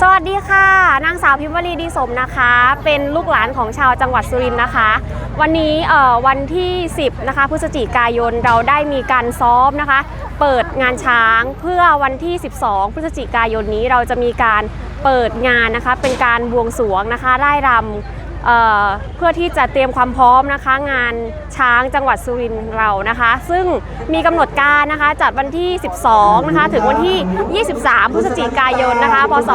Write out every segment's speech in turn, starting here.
สวัสดีค่ะ นางสาวพิมวลีดีสมนะคะ เป็นลูกหลานของชาวจังหวัดสุรินทร์นะคะ วันนี้เอ่อวันที่ 10นะคะพฤศจิกายนเราได้มีการซ้อมนะคะ เปิดงานช้างเพื่อวันที่ 12 พฤศจิกายนนี้เราจะมีการเปิดงานนะคะ เป็นการบวงสรวงนะคะไล่รำ เเพื่อที่จะเตรียมความพร้อมนะคะ งานช้างจังหวัดสุรินทร์เรานะคะ ซึ่งมีกำหนดการนะคะจัดวันที่ 12 นะคะ ถึงวันที่ 23 พฤศจิกายนนะคะ พศ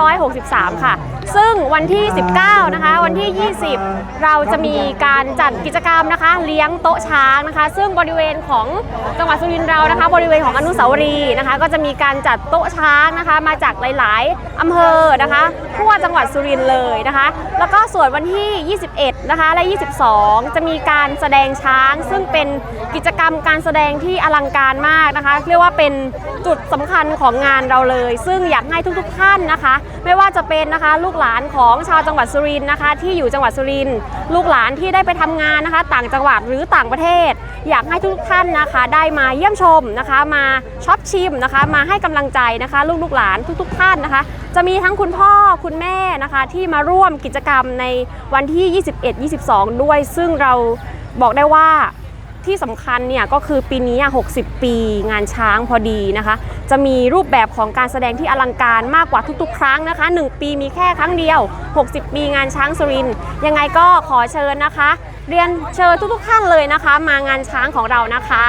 2563 ค่ะ ซึ่งวันที่ 19 นะคะ วันที่ 20 เราจะมีการจัดกิจกรรมนะคะ เลี้ยงโต๊ะช้างนะคะ ซึ่งบริเวณของจังหวัดสุรินทร์เรานะคะ บริเวณของอนุสาวรีย์นะคะ ก็จะมีการจัดโต๊ะช้างนะคะ มาจากหลาย ๆอำเภอนะคะทั่วจังหวัดสุรินทร์เลยนะคะ แล้วก็สวนวันที่ 21 นะคะ และ 22 จะมีการแสดงช้าง ซึ่งเป็นกิจกรรมการแสดงที่อลังการมากนะคะ เรียกว่าเป็นจุดสำคัญของงานเราเลย ซึ่งอยากให้ทุกๆท่านนะคะ ไม่ว่าจะเป็นนะคะลูกหลานของชาวจังหวัดสุรินทร์นะคะ ที่อยู่จังหวัดสุรินทร์ลูกหลานที่ได้ไปทำงานนะคะ ต่างจังหวัดหรือต่างประเทศ อยากให้ทุกท่านนะคะ ได้มาเยี่ยมชมนะคะ มาช็อปชิมนะคะ มาให้กำลังใจนะคะ ลูกๆหลานทุก ๆ ท่านนะคะจะมีทั้งคุณพ่อคุณแม่นะคะที่มาร่วมกิจกรรมในวันที่ 21 22 ด้วย ซึ่งเราบอกได้ว่าที่สำคัญเนี่ยก็คือปีนี้ 60 ปีงานช้างพอดีนะคะ จะมีรูปแบบของการแสดงที่อลังการมากกว่าทุกๆ ครั้งนะคะ 1 ปีมีแค่ครั้งเดียว 60 ปีงานช้างสุรินยังไงก็ขอเชิญนะคะ เรียนเชิญทุกๆท่านเลยนะคะ มางานช้างของเรานะคะ